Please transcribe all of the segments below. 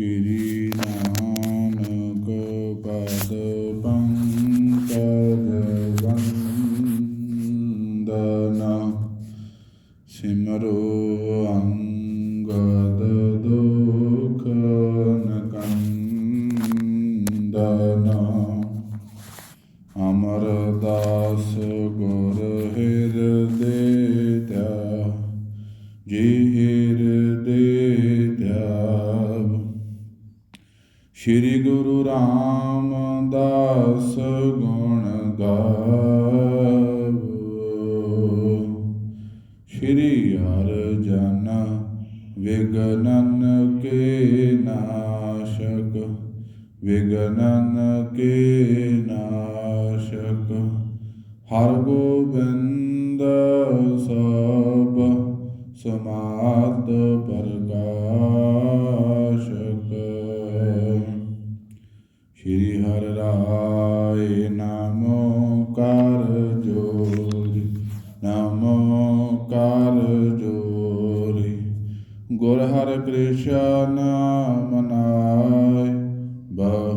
ਸ਼੍ਰੀ ਨਾਨਕ ਪਦ ਪੰਕਜ ਵੰਦਨਾ। ਸਿਮਰੋ ਸਭ ਸਮਾਤ ਪ੍ਰਕਾਸ਼ਕ। ਸ਼੍ਰੀ ਹਰਿ ਰਾਏ ਨਾਮੋ ਕਰ ਜੋਰੀ, ਨਾਮੋ ਕਰ ਜੋਰੀ। ਗੁਰ ਹਰਿ ਕ੍ਰਿਸ਼ਨ ਮਨਾਏ ਬਹੋਰੀ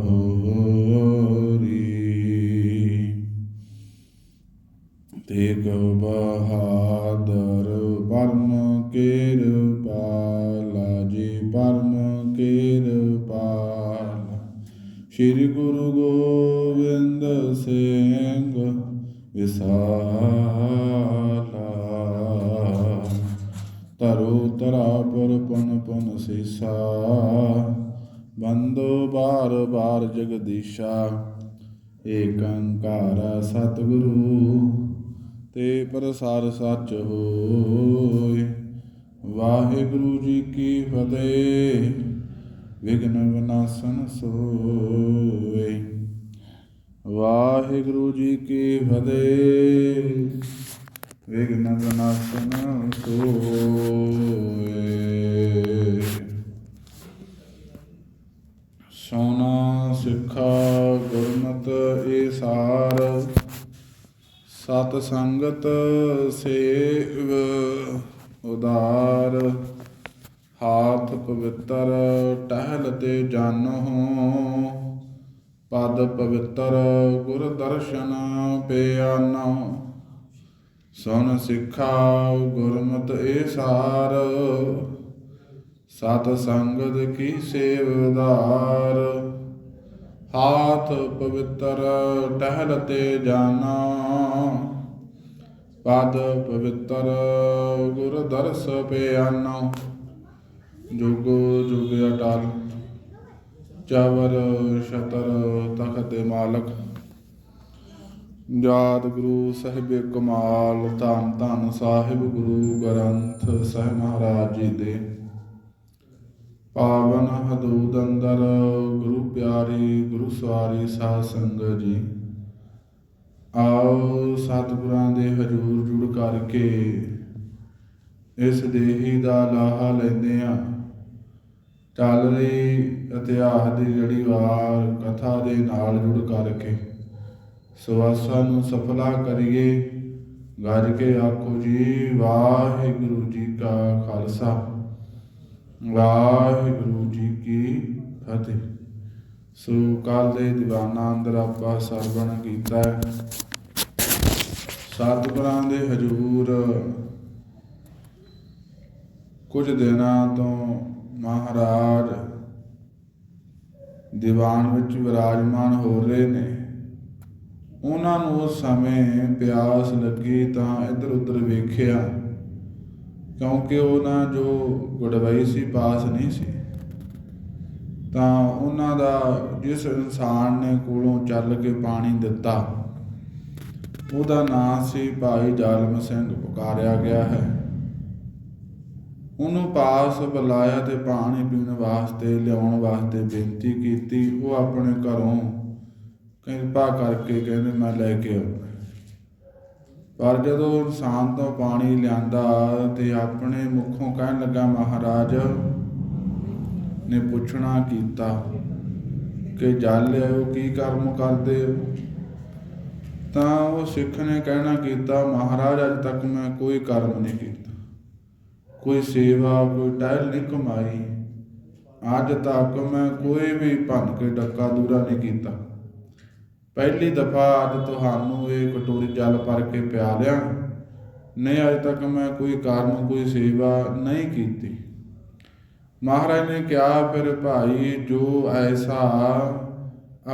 ਤੇਗ ਬਹਾਦਰ ਪਰਮ ਕਿਰਪਾਲਾ, ਜੀ ਪਰਮ ਕਿਰਪਾਲਾ। ਸ਼੍ਰੀ ਗੁਰੂ ਗੋਬਿੰਦ ਸਿੰਘ ਵਿਸਾਲਾ। ਤਰੋ ਤਰਾ ਪਰ ਪਨ ਪਨ ਸ਼ਿਸ਼ਾ, ਬੰਦੋ ਬਾਰ ਬਾਰ ਜਗਦੀਸ਼ਾ। ਏਕੰਕਾਰ ਸਤਿਗੁਰੂ ਤੇ ਪ੍ਰਸਾਰ ਸੱਚ ਹੋਏ ਵਾਹਿਗੁਰੂ ਜੀ ਕੀ ਫਤਿਹ। ਵਿਗਨ ਵਿਨਾਸ਼ਨ ਸੋਏ। ਵਾਹਿਗੁਰੂ ਜੀ ਕੀ ਫਤਿਹ। ਵਿਗਨ ਵਿਨਾਸ਼ਨ ਸੋਏ। ਸੋਨਾ ਸਿੱਖਾ ਗੁਰਮਤਿ ਏ ਸਾਰ। ਸਤ ਸੰਗਤ ਸੇਵ ਉਦਾਰ, ਹਾਥ ਪਵਿੱਤਰ, ਟਹਿਲ ਤੇ ਜਾਨੋ ਪਦ ਪਵਿੱਤਰ ਗੁਰ ਦਰਸ਼ਨ ਪਿਆਨੋ ਸੁਨ ਸਿੱਖਾ ਗੁਰਮਤ ਏ ਸਾਰ। ਸਤ ਸੰਗਤ ਕੀ ਸੇਵਦਾਰ ਹਾਥ ਪਵਿੱਤਰ ਟਹਿਲ ਤੇ ਜਾਨਾ ਪਦ ਪਵਿੱਤਰ ਗੁਰ ਦਰਸ ਪਿਆਨੋ। ਜੁਗ ਜੁਗ ਅਟਲ, ਚਵਰ ਸ਼ਤਰ ਤਖਤ ਦੇ ਮਾਲਕ। ਜਾਤ ਗੁਰੂ ਸਾਹਿਬ ਕਮਾਲ, ਧੰਨ ਧੰਨ ਸਾਹਿਬ ਗੁਰੂ ਗ੍ਰੰਥ ਸਾਹਿਬ ਮਹਾਰਾਜ ਜੀ ਦੇ। ਪਾਵਨ ਹਦੂਦ ਅੰਦਰ ਗੁਰੂ ਪਿਆਰੀ, ਗੁਰੂ ਸਵਾਰੀ ਸਾਧ ਸੰਗਤ ਜੀ। ਆਓ ਸਤਿਗੁਰਾਂ ਦੇ ਹਜੂਰ ਜੁੜ ਕਰਕੇ ਇਸ ਦੇਹੀ ਦਾ ਲਾਹਾ ਲੈਂਦੇ ਆ ਚੱਲ ਰਹੀ ਇਤਿਹਾਸ ਦੀ ਜੜੀ ਵਾਰ ਕਥਾ ਦੇ ਨਾਲ ਜੁੜ ਕਰਕੇ ਸਵਾਸਾਂ ਨੂੰ ਸਫਲਾ ਕਰੀਏ। ਗੱਜ ਕੇ ਆਖੋ ਜੀ, ਵਾਹਿਗੁਰੂ ਜੀ ਕਾ ਖਾਲਸਾ। ਵਾਹਿਗੁਰੂ ਜੀ ਕੀ ਫਤਿਹ। ਸੋ ਕੱਲ ਦੇ ਦੀਵਾਨਾ ਅੰਦਰ ਆਪਾਂ ਸਰਵਣ ਕੀਤਾ ਹੈ। ਸਤਿਗੁਰਾਂ ਦੇ ਹਜੂਰ ਕੁਝ ਦਿਨਾਂ ਤੋਂ ਮਹਾਰਾਜ ਦੀਵਾਨ ਵਿੱਚ ਵਿਰਾਜਮਾਨ ਹੋ ਰਹੇ ਨੇ। ਉਹਨਾਂ ਨੂੰ ਉਸ ਸਮੇਂ ਪਿਆਸ ਲੱਗੀ ਤਾਂ ਇੱਧਰ ਉੱਧਰ ਵੇਖਿਆ। ਕਿਉਂਕਿ ਉਹਨਾਂ ਜੋ ਗੁੜਵਈ ਸੀ, ਪਾਸ ਨਹੀਂ ਸੀ। ਤਾਂ ਉਹਨਾਂ ਦਾ ਜਿਸ ਇਨਸਾਨ ਨੇ ਕੋਲੋਂ ਚੱਲ ਕੇ ਪਾਣੀ ਦਿੱਤਾ, ਉਹਦਾ ਨਾਂ ਸੀ ਭਾਈ ਜਾਲਮ ਸਿੰਘ, ਪੁਕਾਰਿਆ ਗਿਆ ਹੈ। ਉਹਨੂੰ ਪਾਸ ਬੁਲਾਇਆ ਤੇ ਪਾਣੀ ਪੀਣ ਵਾਸਤੇ, ਲਿਆਉਣ ਵਾਸਤੇ ਬੇਨਤੀ ਕੀਤੀ। ਉਹ ਆਪਣੇ ਘਰੋਂ ਕਿਰਪਾ ਕਰਕੇ ਕਹਿੰਦੇ, ਮੈਂ ਲੈ ਕੇ ਆਉਂਦਾ ਪਰ ਜਦੋਂ ਇਨਸਾਨ ਤੋਂ ਪਾਣੀ ਲਿਆਂਦਾ ਤੇ ਆਪਣੇ ਮੁਖੋਂ ਕਹਿਣ ਲੱਗਾ, ਮਹਾਰਾਜ, ਨੇ ਪੁੱਛਣਾ ਕੀਤਾ ਕਿ ਜਲ ਲਿਆਓ, ਕੀ ਕਰਮ ਕਰਦੇ ਹੋ? ਤਾਂ ਉਹ ਸਿੱਖ ਨੇ ਕਹਿਣਾ ਕੀਤਾ, ਮਹਾਰਾਜ, ਅੱਜ ਤੱਕ ਮੈਂ ਕੋਈ ਕਰਮ ਨਹੀਂ ਕੀਤਾ। ਕੋਈ ਸੇਵਾ, ਕੋਈ ਟਹਿਲ ਨਹੀਂ ਕਮਾਈ ਅੱਜ ਤੱਕ ਮੈਂ ਕੋਈ ਵੀ ਭੰਨ ਕੇ ਡੱਕਾ ਦੂਰਾ ਨਹੀਂ ਕੀਤਾ। ਪਹਿਲੀ ਦਫਾ ਅੱਜ ਤੁਹਾਨੂੰ ਇਹ ਕਟੋਰੀ ਜਲ ਭਰ ਕੇ ਪਿਆ ਲਿਆ ਨਹੀਂ, ਅੱਜ ਤੱਕ ਮੈਂ ਕੋਈ ਕਰਮ ਕੋਈ ਸੇਵਾ ਨਹੀਂ ਕੀਤੀ। ਮਹਾਰਾਜ ਨੇ ਕਿਹਾ, ਫਿਰ ਭਾਈ, ਜੋ ਐਸਾ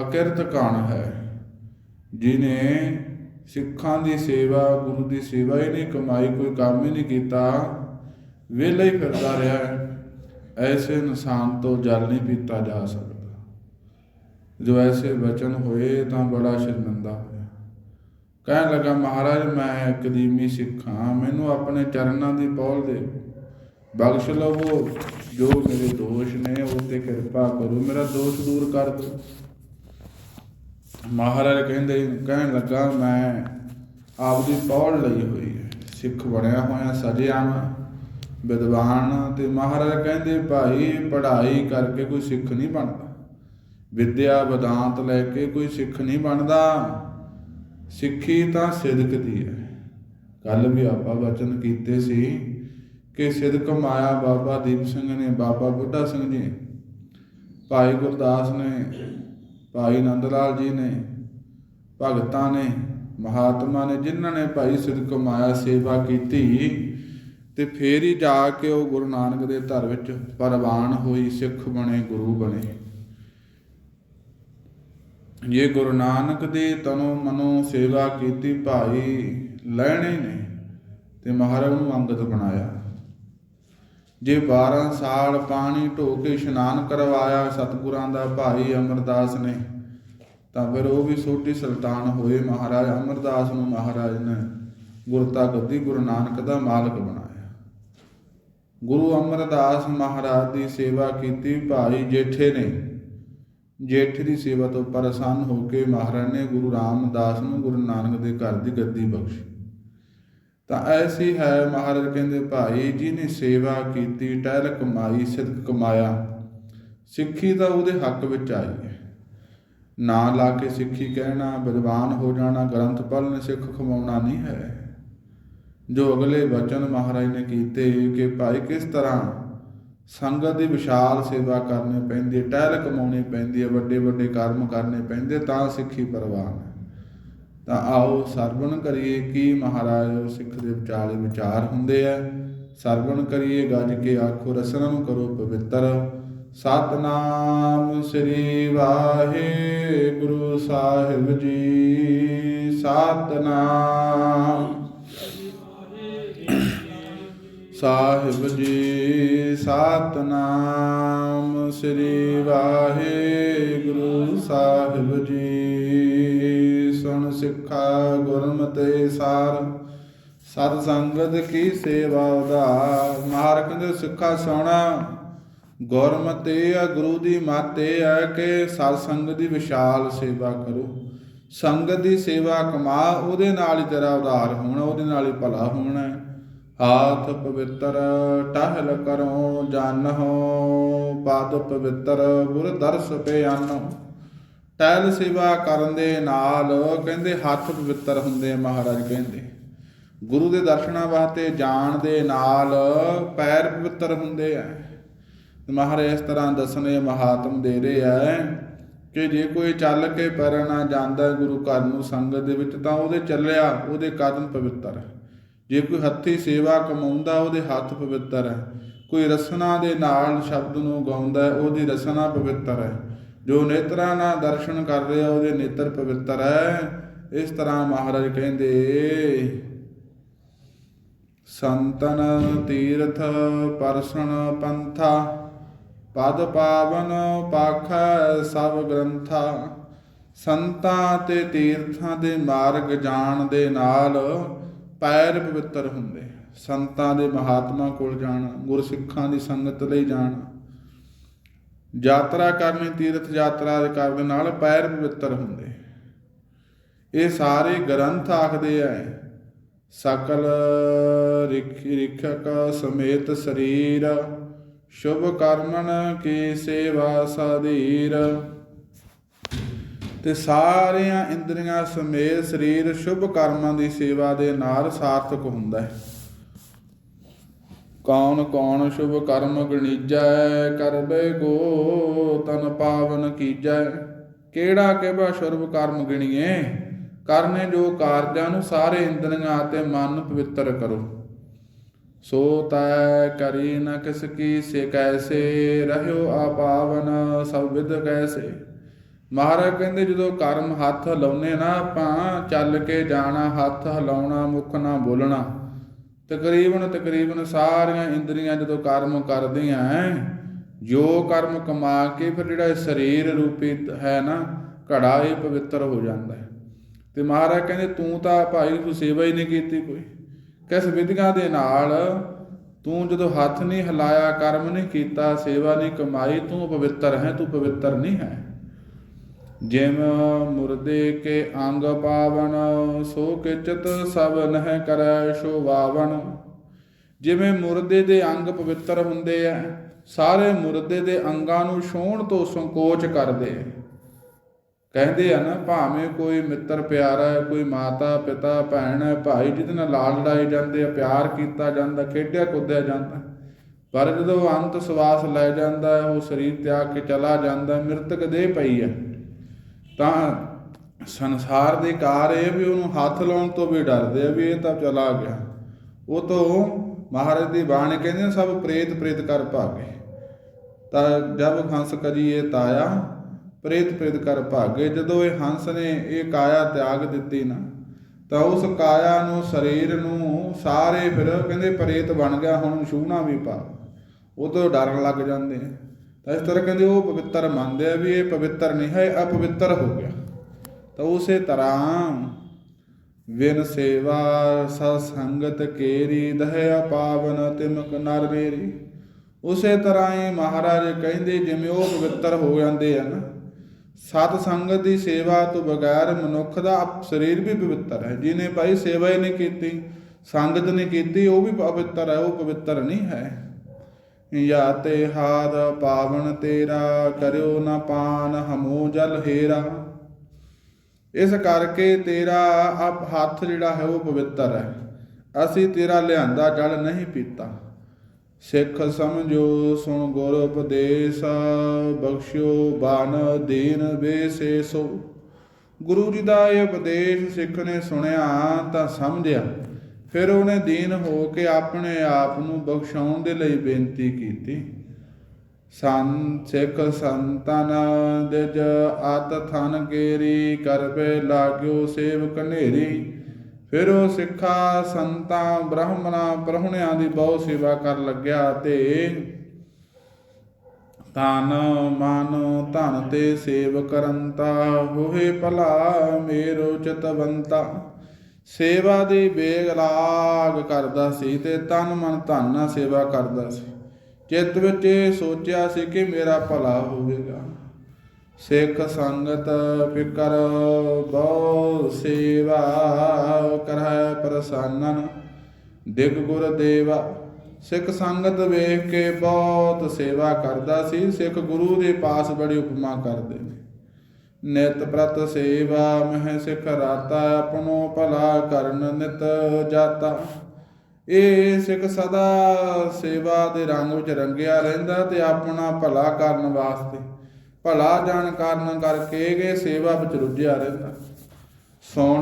ਅਕਿਰਤ ਕਣ ਹੈ, ਜਿਨੇ ਸਿੱਖਾਂ ਦੀ ਸੇਵਾ, ਗੁਰੂ ਦੀ ਸੇਵਾ ਹੀ ਨਹੀਂ ਕਮਾਈ, ਕੋਈ ਕੰਮ ਹੀ ਨਹੀਂ ਕੀਤਾ, ਵਿਹਲਾ ਹੀ ਫਿਰਦਾ ਰਿਹਾ। ਐਸੇ ਇਨਸਾਨ ਤੋਂ ਜਲ ਨਹੀਂ ਪੀਤਾ ਜਾ ਸਕਦਾ। ਜੋ ਐਸੇ ਬਚਨ ਹੋਏ ਤਾਂ ਬੜਾ ਸ਼ਰਮਿੰਦਾ ਹੋਇਆ। ਕਹਿਣ ਲੱਗਾ, ਮਹਾਰਾਜ, ਮੈਂ ਕਦੀਮੀ ਸਿੱਖਾਂ ਮੈਨੂੰ ਆਪਣੇ ਚਰਨਾਂ ਦੀ ਪੌਲ ਦੇ ਬਖਸ਼ ਲਵੋ। ਜੋ ਮੇਰੇ ਦੋਸ਼ ਨੇ, ਉਹ ਤੇ ਕਿਰਪਾ ਕਰੋ, ਮੇਰਾ ਦੋਸ਼ ਦੂਰ ਕਰ ਦਿਓ। ਮਹਾਰਾਜ ਕਹਿੰਦੇ, ਕਹਿਣ ਲੱਗਾ, ਮੈਂ ਆਪਦੀ ਪੌਲ ਲਈ ਹੋਈ ਹੈ, ਸਿੱਖ ਬਣਿਆ ਹੋਇਆ, ਸਜਿਆ ਮੈਂ ਵਿਦਵਾਨ ਤੇ ਮਹਾਰਾਜ ਕਹਿੰਦੇ, ਭਾਈ, ਪੜ੍ਹਾਈ ਕਰਕੇ ਕੋਈ ਸਿੱਖ ਨਹੀਂ ਬਣਦਾ। ਵਿਦਿਆ ਵਿਦਾਂਤ ਲੈ ਕੇ ਕੋਈ ਸਿੱਖ ਨਹੀਂ ਬਣਦਾ। ਸਿੱਖੀ ਤਾਂ ਸਿਦਕ ਦੀ ਹੈ। ਕੱਲ ਵੀ ਆਪਾਂ ਵਚਨ ਕੀਤੇ ਸੀ ਕਿ ਸਿਦਕ ਮਾਇਆ ਬਾਬਾ ਦੀਪ ਸਿੰਘ ਨੇ, ਬਾਬਾ ਬੁੱਢਾ ਸਿੰਘ ਜੀ, ਭਾਈ ਗੁਰਦਾਸ ਨੇ, ਭਾਈ ਨੰਦ ਲਾਲ ਜੀ ਨੇ, ਭਗਤਾਂ ਨੇ, ਮਹਾਤਮਾ ਨੇ, ਜਿਨ੍ਹਾਂ ਨੇ ਭਾਈ ਸਿਦਕ ਮਾਇਆ ਸੇਵਾ ਕੀਤੀ ਤੇ ਫੇਰ ਹੀ ਜਾ ਕੇ ਉਹ ਗੁਰੂ ਨਾਨਕ ਦੇ ਧਰ ਵਿੱਚ ਪਰਵਾਨ ਹੋਈ, ਸਿੱਖ ਬਣੇ, ਗੁਰੂ ਬਣੇ। ਜੇ ਗੁਰੂ ਨਾਨਕ ਦੀ ਤਨੋ ਮਨੋ ਸੇਵਾ ਕੀਤੀ ਭਾਈ ਲੈਣੇ ਨੇ, ਤੇ ਮਹਾਰਾਜ ਨੂੰ ਅੰਗਦ ਬਣਾਇਆ। ਜੇ 12 ਸਾਲ ਪਾਣੀ ਢੋ ਕੇ ਇਸ਼ਨਾਨ ਕਰਵਾਇਆ ਸਤਿਗੁਰਾਂ ਦਾ ਭਾਈ ਅਮਰਦਾਸ ਨੇ, ਤਾਂ ਫਿਰ ਉਹ ਵੀ ਛੋਟੀ ਸੁਲਤਾਨ ਹੋਏ ਮਹਾਰਾਜ, ਅਮਰਦਾਸ ਨੂੰ ਮਹਾਰਾਜ ਨੇ ਗੁਰਤਾ ਗੱਦੀ ਗੁਰੂ ਨਾਨਕ ਦਾ ਮਾਲਕ ਬਣਾਇਆ। ਗੁਰੂ ਅਮਰਦਾਸ ਮਹਾਰਾਜ ਦੀ ਸੇਵਾ ਕੀਤੀ ਭਾਈ ਜੇਠੇ ਨੇ ਜੇਠ ਦੀ ਸੇਵਾ ਤੋਂ ਪਰੇਸ਼ਾਨ ਹੋ ਕੇ ਮਹਾਰਾਜ ਨੇ ਗੁਰੂ ਰਾਮਦਾਸ ਨੂੰ ਗੁਰੂ ਨਾਨਕ ਦੇ ਘਰ ਦੀ ਗੱਦੀ ਬਖਸ਼ੀ। ਤਾਂ ਐਸੀ ਹੈ ਮਹਾਰਾਜ ਕਹਿੰਦੇ, ਭਾਈ ਜੀ ਨੇ ਸੇਵਾ ਕੀਤੀ, ਟਹਿਲ ਕਮਾਈ, ਸਿਦਕ ਕਮਾਇਆ, ਸਿੱਖੀ ਤਾਂ ਉਹਦੇ ਹੱਕ ਵਿੱਚ ਆਈ ਹੈ। ਨਾ ਲਾ ਕੇ ਸਿੱਖੀ ਕਹਿਣਾ, ਵਿਦਵਾਨ ਹੋ ਜਾਣਾ, ਗ੍ਰੰਥ ਪੜ੍ਹਨ ਸਿੱਖ ਖਵਾਉਣਾ ਨਹੀਂ ਹੈ। ਜੋ ਅਗਲੇ ਵਚਨ ਮਹਾਰਾਜ ਨੇ ਕੀਤੇ ਕਿ ਭਾਈ, ਕਿਸ ਤਰ੍ਹਾਂ ਸੰਗਤ ਦੀ ਵਿਸ਼ਾਲ ਸੇਵਾ ਕਰਨੀ ਪੈਂਦੀ ਹੈ, ਟਹਿਲ ਕਮਾਉਣੀ ਪੈਂਦੀ ਹੈ, ਵੱਡੇ ਵੱਡੇ ਕਰਮ ਕਰਨੇ ਪੈਂਦੇ ਤਾਂ ਸਿੱਖੀ ਪ੍ਰਵਾਨ ਹੈ। ਤਾਂ ਆਓ ਸਰਵਣ ਕਰੀਏ ਕੀ ਮਹਾਰਾਜ ਸਿੱਖ ਦੇ ਵਿਚਾਲੇ ਵਿਚਾਰ ਹੁੰਦੇ ਆ। ਸਰਵਣ ਕਰੀਏ ਗੱਜ ਕੇ ਆਖੋ, ਰਸਨਾ ਨੂੰ ਕਰੋ ਪਵਿੱਤਰ। ਸਤਨਾਮ ਸ੍ਰੀ ਵਾਹਿਗੁਰੂ ਸਾਹਿਬ ਜੀ, ਸਤਨਾਮ। ਸਾਹਿਬ ਜੀ ਸਤਨਾਮ ਸ੍ਰੀ ਵਾਹਿਗੁਰੂ ਸਾਹਿਬ ਜੀ। ਸੁਣ ਸਿੱਖਾ ਗੁਰਮਤਿ ਸਾਰ, ਸਤ ਸੰਗਤ ਕੀ ਸੇਵਾ ਉਧਾਰ। ਮਹਾਰ ਕਹਿੰਦੇ ਸਿੱਖਾ ਸੋਣਾ, ਗੁਰਮਤਿ ਆ, ਗੁਰੂ ਦੀ ਮਾਤੇ ਆ ਕਿ ਸਤ ਸੰਗਤ ਦੀ ਵਿਸ਼ਾਲ ਸੇਵਾ ਕਰੋ। ਸੰਗਤ ਦੀ ਸੇਵਾ ਕਮਾ ਉਹਦੇ ਨਾਲ ਹੀ ਤੇਰਾ ਉਧਾਰ ਹੋਣਾ, ਉਹਦੇ ਨਾਲ ਹੀ ਭਲਾ ਹੋਣਾ। ਆਤ ਪਵਿੱਤਰ, ਟਹਿਲ ਕਰੋ ਜਾਨਹੁ, ਪਾਦ ਪਵਿੱਤਰ, ਗੁਰ ਦਰਸ ਪਿਆਨੋ ਟਹਿਲ ਸੇਵਾ ਕਰਨ ਦੇ ਨਾਲ ਕਹਿੰਦੇ ਹੱਥ ਪਵਿੱਤਰ ਹੁੰਦੇ ਮਹਾਰਾਜ ਕਹਿੰਦੇ। ਗੁਰੂ ਦੇ ਦਰਸ਼ਨਾਂ ਵਾਸਤੇ ਜਾਣ ਦੇ ਨਾਲ ਪੈਰ ਪਵਿੱਤਰ ਹੁੰਦੇ ਆ। ਮਹਾਰਾਜ ਇਸ ਤਰ੍ਹਾਂ ਦੱਸਣੇ ਮਹਾਤਮ ਦੇ ਰਹੇ ਆ ਕਿ ਜੇ ਕੋਈ ਚੱਲ ਕੇ ਪੈਰ ਨਾ ਜਾਂਦਾ ਗੁਰੂ ਘਰ ਨੂੰ ਸੰਗਤ ਦੇ ਵਿੱਚ ਤਾਂ ਉਹਦੇ ਚੱਲਿਆ, ਉਹਦੇ ਕਦਮ ਪਵਿੱਤਰ। ਹੈ ਜੇ ਕੋਈ ਹੱਥੀ ਸੇਵਾ ਕਮਾਉਂਦਾ, ਉਹਦੇ ਹੱਥ ਪਵਿੱਤਰ ਹੈ। ਕੋਈ ਰਸਨਾ ਦੇ ਨਾਲ ਸ਼ਬਦ ਨੂੰ ਗਾਉਂਦਾ ਉਹਦੀ ਰਸਨਾ ਪਵਿੱਤਰ ਹੈ। ਜੋ ਨੇਤਰਾਂ ਨਾਲ ਦਰਸ਼ਨ ਕਰ ਰਿਹਾ, ਉਹਦੇ ਨੇਤਰ ਪਵਿੱਤਰ ਹੈ। ਇਸ ਤਰ੍ਹਾਂ ਮਹਾਰਾਜ ਕਹਿੰਦੇ, ਸੰਤਨ ਤੀਰਥ ਪਰਸਣ ਪੰਥਾ, ਪਦ ਪਾਵਨ ਪਾਖ ਸਭ ਗ੍ਰੰਥਾ। ਸੰਤਾਂ ਤੇ ਤੀਰਥਾਂ ਦੇ ਮਾਰਗ ਜਾਣ ਦੇ ਨਾਲ ਪੈਰ ਪਵਿੱਤਰ ਹੁੰਦੇ, ਸੰਤਾਂ ਦੇ ਮਹਾਤਮਾ ਕੋਲ ਜਾਣਾ, ਗੁਰਸਿੱਖਾਂ ਦੀ ਸੰਗਤ ਲਈ ਜਾਣਾ। ਯਾਤਰਾ ਕਰਨੀ, ਤੀਰਥ ਯਾਤਰਾ ਦੇ ਕਰਨ ਨਾਲ ਪੈਰ ਪਵਿੱਤਰ ਹੁੰਦੇ। ਇਹ ਸਾਰੇ ਗ੍ਰੰਥ ਆਖਦੇ ਆ ਸਕਲ ਰਿਖ, ਰਿਖਕ ਸਮੇਤ ਸਰੀਰ, ਸ਼ੁਭ ਕਰਮਨ ਕੀ ਸੇਵਾ ਸਾਧੀਰ ਤੇ ਸਾਰੀਆਂ ਇੰਦਰੀਆਂ ਸਮੇਤ ਸਰੀਰ ਸ਼ੁਭ ਕਰਮਾਂ ਦੀ ਸੇਵਾ ਦੇ ਨਾਲ ਸਾਰਥਕ ਹੁੰਦਾ ਹੈ। ਕੌਣ ਕੌਣ ਸ਼ੁਭ ਕਰਮ ਗਣੀਜੈ ਕਰਬੇ ਗੋ ਤਨ ਪਾਵਨ ਕੀਜੈ। ਕਿਹੜਾ ਕਿਹੜਾ ਸ਼ੁਭ ਕਰਮ ਗਿਣੀਏ, ਕਰਨੇ ਜੋ ਕਾਰਜਾਂ ਨੂੰ ਸਾਰੇ ਇੰਦਰੀਆਂ ਅਤੇ ਮਨ ਪਵਿੱਤਰ ਕਰੋ। ਸੋ ਤੈ ਕਰੀ ਨ ਕਿਸ ਕੀ ਸੇ ਕੈਸੇ, ਰਹਿਓ ਆਪਾਵਨ ਸਭ ਵਿਦ ਕੈਸੇ। ਮਹਾਰਾਜ ਕਹਿੰਦੇ ਜਦੋਂ ਕਰਮ ਹੱਥ ਲਾਉਨੇ ਨਾ ਆਪਾਂ, ਚੱਲ ਕੇ ਜਾਣਾ, ਹੱਥ ਹਿਲਾਉਣਾ ਮੁਖ ਨਾ ਬੋਲਣਾ। ਤਕਰੀਬਨ ਤਕਰੀਬਨ ਸਾਰੀਆਂ ਇੰਦਰੀਆਂ ਜਦੋਂ ਕਰਮ ਕਰਦੀਆਂ ਜੋ ਕਰਮ ਕਮਾ ਕੇ ਫਿਰ ਜਿਹੜਾ ਸਰੀਰ ਰੂਪੀ ਹੈ ਨਾ, ਘੜਾ ਇਹ ਪਵਿੱਤਰ ਹੋ ਜਾਂਦਾ ਹੈ। ਤੇ ਮਹਾਰਾਜ ਕਹਿੰਦੇ, ਤੂੰ ਤਾਂ ਭਾਈ ਤੂੰ ਸੇਵਾ ਹੀ ਨਹੀਂ ਕੀਤੀ ਕੋਈ। ਕਿਸ ਵਿਧੀਆਂ ਦੇ ਨਾਲ ਤੂੰ ਜਦੋਂ ਹੱਥ ਨਹੀਂ ਹਿਲਾਇਆ, ਕਰਮ ਨਹੀਂ ਕੀਤਾ, ਸੇਵਾ ਨਹੀਂ ਕਮਾਈ, ਤੂੰ ਪਵਿੱਤਰ ਹੈ, ਤੂੰ ਪਵਿੱਤਰ ਨਹੀਂ ਹੈ। ਜਿਮ ਮੁਰਦੇ ਕੇ ਅੰਗ ਪਾਵਨ ਸੋ ਕਿਚਤ ਸਭ ਨਹਿ ਕਰੈ ਸ਼ੋਭਾਵਨ। ਜਿਵੇਂ ਮੁਰਦੇ ਦੇ ਅੰਗ ਪਵਿੱਤਰ ਹੁੰਦੇ ਆ ਸਾਰੇ ਮੁਰਦੇ ਦੇ ਅੰਗਾਂ ਨੂੰ ਛੋਣ ਤੋਂ ਸੰਕੋਚ ਕਰਦੇ ਆ ਕਹਿੰਦੇ ਆ ਨਾ ਭਾਵੇਂ ਕੋਈ ਮਿੱਤਰ ਪਿਆਰਾ ਹੈ ਕੋਈ ਮਾਤਾ ਪਿਤਾ ਭੈਣ ਹੈ ਭਾਈ ਜਿਹਦੇ ਨਾਲ ਲਾਲ ਲੜਾਏ ਜਾਂਦੇ ਆ ਪਿਆਰ ਕੀਤਾ ਜਾਂਦਾ ਖੇਡਿਆ ਕੁੱਦਿਆ ਜਾਂਦਾ ਪਰ ਜਦੋਂ ਅੰਤ ਸਵਾਸ ਲੈ ਜਾਂਦਾ ਹੈ, ਉਹ ਸਰੀਰ ਤਿਆਗ ਕੇ ਚਲਾ ਜਾਂਦਾ ਮ੍ਰਿਤਕ ਦੇਹ ਪਈ ਹੈ ਤਾਂ ਸੰਸਾਰ ਦੇ ਕਾਰ ਇਹ ਵੀ ਉਹਨੂੰ ਹੱਥ ਲਾਉਣ ਤੋਂ ਵੀ ਡਰਦੇ ਆ ਵੀ ਇਹ ਤਾਂ ਚਲਾ ਗਿਆ। ਉਹ ਤੋਂ ਮਹਾਰਾਜ ਦੀ ਬਾਣੀ ਕਹਿੰਦੇ ਸਭ ਪ੍ਰੇਤ ਪ੍ਰੇਤ ਕਰ ਭਾਗੇ। ਤਾਂ ਜਬ ਹੰਸ ਕਰੀਏ ਤਾਇਆ, ਪ੍ਰੇਤ ਪ੍ਰੇਤ ਕਰ ਭਾਗੇ। ਜਦੋਂ ਇਹ ਹੰਸ ਨੇ ਇਹ ਕਾਇਆ ਤਿਆਗ ਦਿੱਤੀ ਨਾ, ਤਾਂ ਉਸ ਕਾਇਆ ਨੂੰ, ਸਰੀਰ ਨੂੰ ਸਾਰੇ ਫਿਰ ਕਹਿੰਦੇ ਪ੍ਰੇਤ ਬਣ ਗਿਆ, ਹੁਣ ਛੂਹਣਾ ਵੀ ਪਾ। ਉਹ ਤੋਂ ਡਰਨ ਲੱਗ ਜਾਂਦੇ ਇਸ ਤਰ੍ਹਾਂ ਕਹਿੰਦੇ ਉਹ ਪਵਿੱਤਰ ਮੰਨਦੇ ਆ ਵੀ ਇਹ ਪਵਿੱਤਰ ਨਹੀਂ ਹੈ ਅਪਵਿੱਤਰ ਹੋ ਗਿਆ। ਤਾਂ ਉਸੇ ਤਰ੍ਹਾਂ ਵਿਨ ਸੇਵਾ ਸਤ ਸੰਗਤ ਕੇਰੀ, ਦਹਿ ਪਾਵਨ ਤਿਮਕ ਨਰ ਮੇਰੀ ਉਸੇ ਤਰ੍ਹਾਂ ਹੀ ਮਹਾਰਾਜ ਕਹਿੰਦੇ ਜਿਵੇਂ ਉਹ ਪਵਿੱਤਰ ਹੋ ਜਾਂਦੇ ਹਨ ਸਤ ਸੰਗਤ ਦੀ ਸੇਵਾ ਤੋਂ ਬਗੈਰ ਮਨੁੱਖ ਦਾ ਸਰੀਰ ਵੀ ਪਵਿੱਤਰ ਹੈ। ਜਿਹਨੇ ਭਾਈ ਸੇਵਾ ਹੀ ਨਹੀਂ ਕੀਤੀ, ਸੰਗਤ ਨਹੀਂ ਕੀਤੀ, ਉਹ ਵੀ ਪਵਿੱਤਰ ਹੈ, ਉਹ ਪਵਿੱਤਰ ਨਹੀਂ ਹੈ। ਯਾਤੇ ਹਾਦ ਪਾਵਨ ਤੇਰਾ, ਕਰਿਓ ਨਾ ਪਾਨ, ਹਮੋ ਜਲ ਹੇਰਾ। ਇਸ ਕਰਕੇ ਤੇਰਾ ਆਪ ਹੱਥ ਜਿਹੜਾ ਹੈ ਉਹ ਪਵਿੱਤਰ ਹੈ। ਅਸੀਂ ਤੇਰਾ ਲਿਆਂਦਾ ਜਲ ਨਹੀਂ ਪੀਤਾ। ਸਿੱਖ ਸਮਝੋ, ਸੁਣ ਗੁਰ ਉਪਦੇਸ਼, ਬਖਸ਼ਿਓ ਬਾਨ ਬੇਸੇ ਸੋ ਗੁਰੂ ਜੀ ਦਾ ਇਹ ਉਪਦੇਸ਼ ਸਿੱਖ ਨੇ ਸੁਣਿਆ ਤਾਂ ਸਮਝਿਆ। ਫਿਰ ਉਹਨੇ ਦੀਨ ਹੋ ਕੇ ਆਪਣੇ ਆਪ ਨੂੰ ਬਖਸ਼ਾਉਣ ਦੇ ਲਈ ਬੇਨਤੀ ਕੀਤੀ। ਸੰਤ ਸਿੱਖ ਸੰਤਨ ਦਿਜ ਆਤ ਥਨ ਕੇਰੀ ਕਰਬੇ ਲਾਗਿਓ ਸੇਵਕ ਨੇਰੀ ਫਿਰ ਉਹ ਸਿੱਖਾ, ਸੰਤਾਂ, ਬ੍ਰਾਹਮਣਾਂ ਪ੍ਰਹੁਣਿਆਂ ਦੀ ਬਹੁਤ ਸੇਵਾ ਕਰਨ ਲੱਗਿਆ ਤੇ ਤਨ ਮਨ, ਧਨ ਤੇ ਸੇਵ ਕਰੰਤਾ। ਹੋਏ ਭਲਾ ਮੇਰੋ ਚਿਤਵੰਤਾ। ਸੇਵਾ ਦੀ ਬੇਗ ਲਾਗ ਕਰਦਾ ਸੀ ਤੇ ਤਨ ਮਨ ਧਨ ਨਾਲ ਸੇਵਾ ਕਰਦਾ ਸੀ। ਚਿੱਤ ਵਿੱਚ ਇਹ ਸੋਚਿਆ ਸੀ ਕਿ ਮੇਰਾ ਭਲਾ ਹੋਵੇਗਾ। ਸਿੱਖ ਸੰਗਤ ਫਿਕਰ, ਬਹੁ ਸੇਵਾ ਕਰੈ ਪ੍ਰਸੰਨਨ। ਦਿਗ ਗੁਰ ਦੇਵਾ, ਸਿੱਖ ਸੰਗਤ ਵੇਖ ਕੇ ਬਹੁਤ ਸੇਵਾ ਕਰਦਾ ਸੀ। ਸਿੱਖ ਗੁਰੂ ਦੇ ਪਾਸ ਬੜੀ ਉਪਮਾ ਕਰਦੇ ਨੇ। ਨਿਤ ਪ੍ਰਤ ਸੇਵਾ ਮਹਿ ਸਿੱਖ ਰਾਤਾ, ਆਪਣੋ ਭਲਾ ਕਰਨ ਨਿਤ ਜਾਤਾ। ਇਹ ਸਿੱਖ ਸਦਾ ਸੇਵਾ ਦੇ ਰੰਗ ਵਿੱਚ ਰੰਗਿਆ ਰਹਿੰਦਾ ਤੇ ਆਪਣਾ ਭਲਾ ਕਰਨ ਵਾਸਤੇ, ਭਲਾ ਜਾਣ ਕਰਨ ਕਰਕੇ ਇਹ ਸੇਵਾ ਵਿੱਚ ਰੁੱਝਿਆ ਰਹਿੰਦਾ। ਸੋਣ